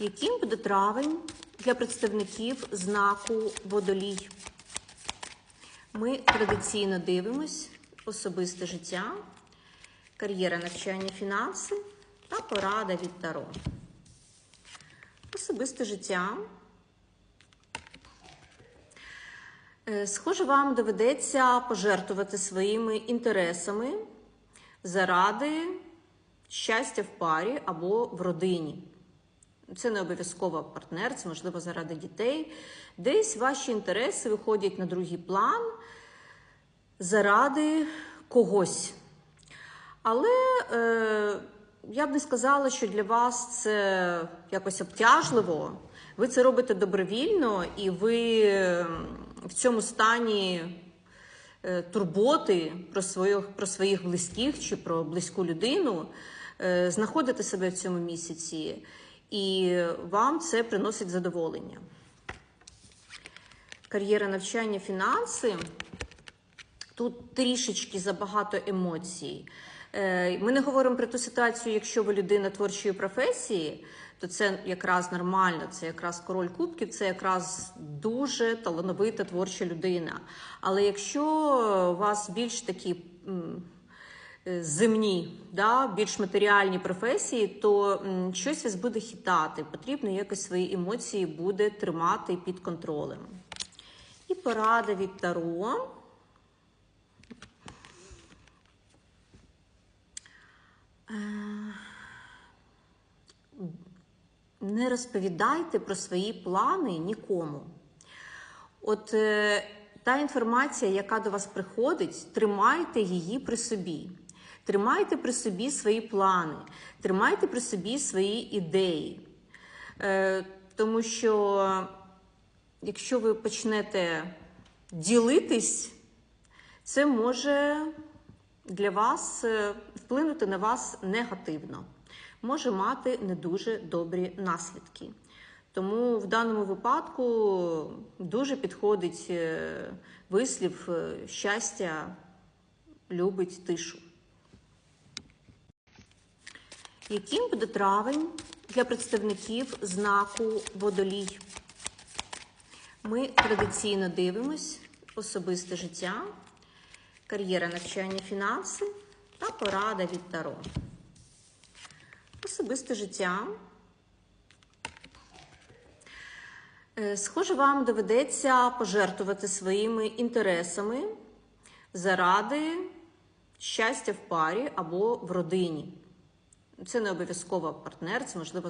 Яким буде травень для представників знаку водолій? Ми традиційно дивимось особисте життя, кар'єра навчання, фінанси та порада від Таро. Особисте життя. Е, Схоже, вам доведеться пожертвувати своїми інтересами заради щастя в парі або в родині. Це не обов'язково партнер, це можливо заради дітей. Десь ваші інтереси виходять на другий план заради когось. Але е, я б не сказала, що для вас це якось обтяжливо. Ви це робите добровільно, і ви в цьому стані е, турботи про своїх, про своїх близьких чи про близьку людину е, знаходите себе в цьому місяці, і вам це приносить задоволення. Кар'єра навчання, фінанси. Тут трішечки забагато емоцій. Е, Ми не говоримо про ту ситуацію, якщо ви людина творчої професії, то це якраз нормально, це якраз король кубків, це якраз дуже талановита творча людина. Але якщо у вас більш такі земні, да, більш матеріальні професії, то щось вас буде хитати. Потрібно якось свої емоції буде тримати під контролем. І порада від Таро. Не розповідайте про свої плани нікому. От е, та інформація, яка до вас приходить, тримайте її при собі. Тримайте при собі свої плани, тримайте при собі свої ідеї. Е, тому що якщо ви почнете ділитись, це може для вас е, вплинути на вас негативно, може мати не дуже добрі наслідки. Тому в даному випадку дуже підходить е, вислів е, щастя любить тишу. Яким буде травень для представників знаку водолій? Ми традиційно дивимось особисте життя, кар'єра навчання, фінанси та порада від Таро. Особисте життя. Е, Схоже, вам доведеться пожертвувати своїми інтересами заради щастя в парі або в родині. Це не обов'язково партнер, це можливо